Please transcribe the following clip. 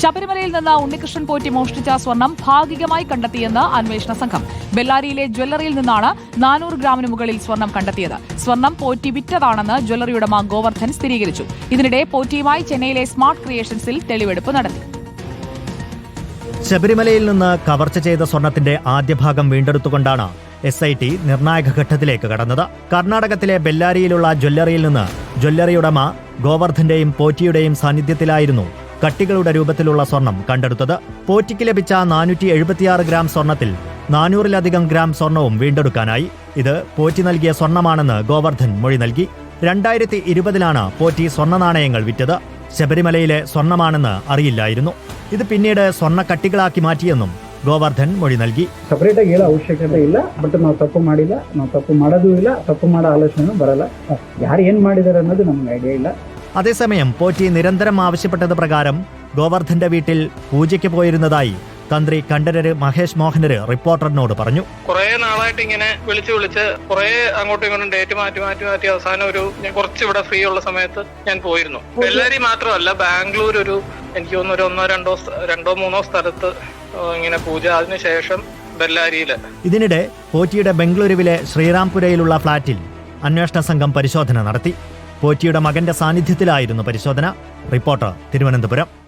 ശബരിമലയിൽ നിന്ന് ഉണ്ണികൃഷ്ണൻ പോറ്റി മോഷ്ടിച്ച സ്വർണം ഭാഗികമായി കണ്ടെത്തിയെന്ന് അന്വേഷണ സംഘം. ബെല്ലാരിയിലെ ജ്വല്ലറിയിൽ നിന്നാണ് നാനൂറ് ഗ്രാമിന് മുകളിൽ സ്വർണം കണ്ടെത്തിയത്. സ്വർണം പോറ്റി വിറ്റതാണെന്ന് ജ്വല്ലറി ഉടമ ഗോവർദ്ധൻ സ്ഥിരീകരിച്ചു. ഇതിനിടെ പോറ്റിയുമായി ചെന്നൈയിലെ സ്മാർട്ട് ക്രിയേഷൻസിൽ തെളിവെടുപ്പ് നടത്തി. ശബരിമലയിൽ നിന്ന് കവർച്ച ചെയ്ത സ്വർണത്തിന്റെ ആദ്യ ഭാഗം വീണ്ടെടുത്തുകൊണ്ടാണ് എസ് ഐ ടി നിർണായക ഘട്ടത്തിലേക്ക് കടന്നത്. കർണാടകത്തിലെ ബെല്ലാരിയിലുള്ള ജ്വല്ലറിയിൽ നിന്ന് ജ്വല്ലറി ഉടമ ഗോവർദ്ധന്റെയും പോറ്റിയുടെയും സാന്നിധ്യത്തിലായിരുന്നു കട്ടികളുടെ രൂപത്തിലുള്ള സ്വർണം കണ്ടെടുത്തത് പോറ്റിക്ക് ലഭിച്ച നാനൂറ്റി എഴുപത്തിയാറ് ഗ്രാം സ്വർണത്തിൽ നാനൂറിലധികം ഗ്രാം സ്വർണവും വീണ്ടെടുക്കാനായി ഇത് പോറ്റി നൽകിയ സ്വർണമാണെന്ന് ഗോവർദ്ധൻ മൊഴി നൽകി രണ്ടായിരത്തി ഇരുപതിലാണ് പോറ്റി സ്വർണ്ണ നാണയങ്ങൾ വിറ്റത് ശബരിമലയിലെ സ്വർണമാണെന്ന് അറിയില്ലായിരുന്നു ഇത് പിന്നീട് സ്വർണ്ണക്കട്ടികളാക്കി മാറ്റിയെന്നും ഗോവർദ്ധൻ മൊഴി നൽകി ಸಪರೇಟ್ ಆಗಿ ಹೇಳೋ ಅವಶ್ಯಕತೆ ಇಲ್ಲ ಬಟ್ ನಾವು ತಪ್ಪು ಮಾಡಿಲ್ಲ ನಾವು ತಪ್ಪು ಮಾಡೋದು ಇಲ್ಲ ತಪ್ಪು ಮಾಡೋ ಆಲೋಚನೆ ಬರಲ್ಲ ಯಾರು ಏನ್ ಮಾಡಿದಾರೆ ಅನ್ನೋದು ನಮ್ಗೆ ಐಡಿಯಾ ಇಲ್ಲ അതേസമയം പോറ്റി നിരന്തരം ആവശ്യപ്പെട്ടത് പ്രകാരം ഗോവർദ്ധന്റെ വീട്ടിൽ പൂജയ്ക്ക് പോയിരുന്നതായി തന്ത്രി കണ്ഠരര് മഹേഷ് മോഹനര് റിപ്പോർട്ടറിനോട് പറഞ്ഞു. കുറെ നാളായിട്ട് ഇങ്ങനെ വിളിച്ച് വിളിച്ച് കുറെ അങ്ങോട്ടും ഇങ്ങോട്ടും ഡേറ്റ് മാറ്റി മാറ്റി മാറ്റി അവസാനം ഒരു ഞാൻ കുറച്ച് ഇവിടെ ഫ്രീ ഉള്ള സമയത്ത് ഞാൻ പോയിരുന്നു. ബെല്ലാരി മാത്രമല്ല ബാംഗ്ലൂർ ഒരു എനിക്ക് തോന്നുന്നു ഒരു ഒന്നോ രണ്ടോ രണ്ടോ മൂന്നോ സ്ഥലത്ത് ഇങ്ങനെ പൂജ. അതിനുശേഷം ബെല്ലാരിയിൽ. ഇതിനിടെ പോറ്റിയുടെ ബംഗളൂരുവിലെ ശ്രീറാംപുരയിലുള്ള ഫ്ളാറ്റിൽ അന്വേഷണ സംഘം പരിശോധന നടത്തി. പോറ്റിയുടെ മകന്റെ സാന്നിധ്യത്തിലായിരുന്നു പരിശോധന. റിപ്പോർട്ടർ തിരുവനന്തപുരം.